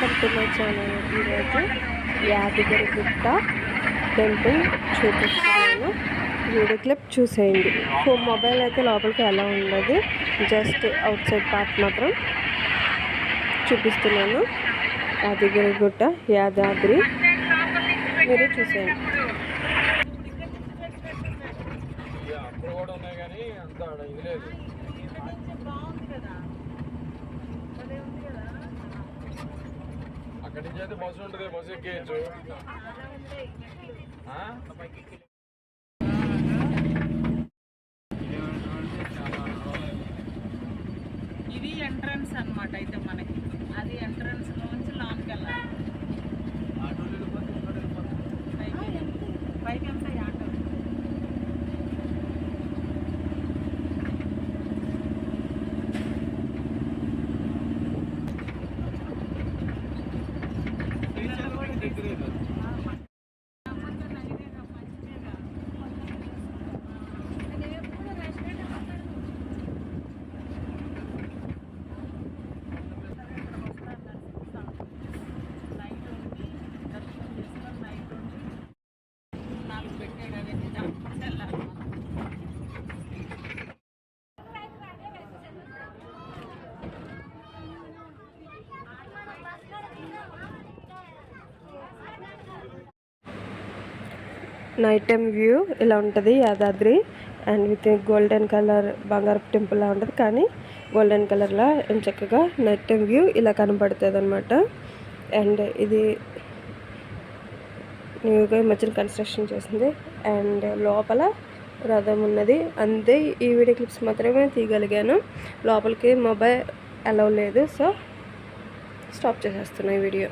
Welcome to my channel ఈరోజు Yadagiri Gutta temple చూపిస్తున్నాను video clip చూసేయండి. సో మొబైల్ అయితే లోపలికి ఎలా ఉండదు. జస్ట్ అవుట్ సైడ్ పార్ట్ మాత్రం చూపిస్తున్నాను. యాదగిరి గుట్ట యాదాద్రి. మీరు చూసేయండి. అంత ఇది లేదు. అక్కడి నుంచి అయితే బస్సు ఉంటుంది బస్సు ఎక్కేయచ్చు. ఆ? ఇది ఎంట్రన్స్ అన్నమాట అయితే మనకి. అది ఎంట్రన్స్ నుంచి లోనికి వెళ్ళాలి. పైకి పైకి ఎక్కడెక్కడ నైట్ టైం వ్యూ ఇలా ఉంటుంది Yadadri. And with golden colour బంగారపు టెంపుల్లా ఉంటుంది. కానీ గోల్డెన్ కలర్లా చక్కగా నైట్ టైం వ్యూ ఇలా కనబడుతుంది అనమాట అండ్ ఇది న్యూగా ఈ మధ్యన కన్స్ట్రక్షన్ చేసింది. అండ్ లోపల రథం ఉన్నది. అంతే ఈ వీడియో క్లిప్స్ మాత్రమే తీయగలిగాను. లోపలికి మొబైల్ అలవ్ లేదు. సో స్టాప్ చేసేస్తున్నాను ఈ వీడియో.